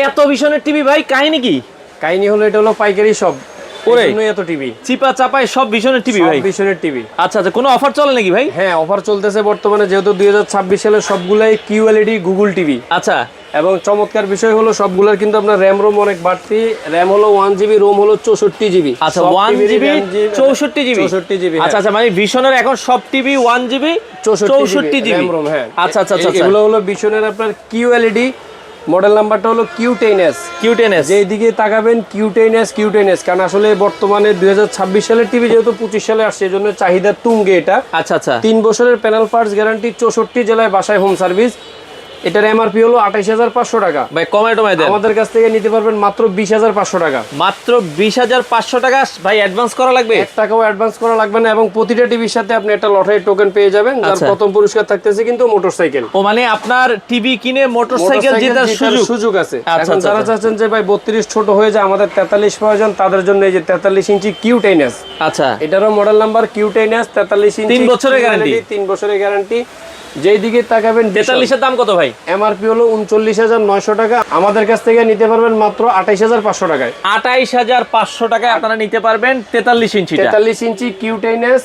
এত ভীষণের টিভি ভাই কাহিনী কি? কাহিনী হলো এটা হলো পাইকারি সব। ওরে। এত টিভি চিপা চাপায় সব টিভি ভাই। ভীষণের টিভি আচ্ছা আচ্ছা কোনো অফার চলে নাকি ভাই? হ্যাঁ অফার চলতেছে বর্তমানে যেহেতু দুই হাজার ছাব্বিশ সালে সবগুলাই কিউএলইডি গুগল টিভি আচ্ছা। এবং চমৎকার বিষয় হলো সবগুলোর কিন্তু আপনার র্যাম রোম অনেক বাড়তি। র্যাম হলো ওয়ান জিবি রোম হলো চৌষট্টি জিবি আচ্ছা ওয়ান জিবি চৌষট্টি জিবি চৌষট্টি জিবি আচ্ছা আচ্ছা মানে ভীষণের এখন সব টিভি ওয়ান জিবি চৌষট্টি জিবি র্যাম রোম হ্যাঁ। আচ্ছা আচ্ছা আচ্ছা এগুলো হলো বিশনের আপনার কিউএলইডি মডেল নাম্বারটা হলো Q ten S Q ten S যেই দিকে তাকাবেন Q ten S Q ten S কারণ আসলে বর্তমানে দুই হাজার ছাব্বিশ সালের টিভি যেহেতু পঁচিশ সালে আসছে এই জন্য চাহিদা তুঙ্গে এটা। আচ্ছা আচ্ছা। তিন বছরের প্যানেল পার্টস গ্যারান্টি চৌষট্টি জেলায় বাসায় হোম সার্ভিস এটার এমআরপি হলো আঠাইশ হাজার পাঁচশো টাকা। ভাই কমায় টমায় দেন। আমাদের কাছ থেকে নিতে পারবেন মাত্র বিশ হাজার পাঁচশো টাকা। মাত্র বিশ হাজার পাঁচশো টাকা ভাই অ্যাডভান্স করা লাগবে? এক টাকাও অ্যাডভান্স করা লাগবে না এবং প্রতিটা টিভির সাথে আপনি একটা লটারি টোকেন পেয়ে যাবেন যার আচ্ছা। প্রথম পুরস্কার থাকতেছে কিন্তু মোটরসাইকেল ও মানে আপনার টিভি কিনে মোটরসাইকেল জেতার সুযোগ? সুযোগ আছে। আচ্ছা, এখন আচ্ছা, যারা। চাচ্ছেন যে ভাই বত্রিশ ছোট হয়ে যায় আমাদের তেতাল্লিশ প্রয়োজন তাদের জন্য এই যে তেতাল্লিশ ইঞ্চি কিউ টেন এস আচ্ছা। এটারও model number Q ten S তেতাল্লিশ ইঞ্চি তিন বছরের guarantee? তিন বছরের গ্যারান্টি যেই দিকে তাকাবেন তেতাল্লিশের দাম কত ভাই? এমআরপি হলো উনচল্লিশ হাজার নয়শো টাকা। আমাদের কাছ থেকে নিতে পারবেন মাত্র আঠাইশ হাজার পাঁচশো টাকায়। আঠাইশ হাজার পাঁচশো টাকায় আপনারা নিতে পারবেন তেতাল্লিশ ইঞ্চি তেতাল্লিশ ইঞ্চি কিউটেনেস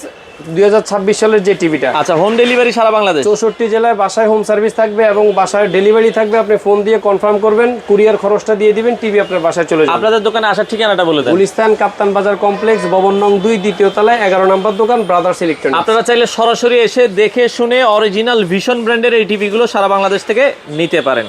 2026 সালের যে টিভিটা। আচ্ছা হোম ডেলিভারি সারা বাংলাদেশ? 64 জেলায় বাসায় হোম সার্ভিস থাকবে এবং বাসায় ডেলিভারি থাকবে। আপনি ফোন দিয়ে কনফার্ম করবেন কুরিয়ার খরচটা দিয়ে দিবেন টিভি আপনার বাসায় চলে যাবে। আপনাদের দোকানে আসার ঠিকানাটা বলে দেন। গুলিস্তান কাপ্তান বাজার কমপ্লেক্স ভবন নং 2 দ্বিতীয় তলায় 11 নম্বর দোকান ব্রাদার্স ইলেকট্রনিক্স আপনারা চাইলে সরাসরি এসে দেখে শুনে অরিজিনাল ভিশন ব্র্যান্ডের এই টিভিগুলো সারা বাংলাদেশ থেকে নিতে পারেন।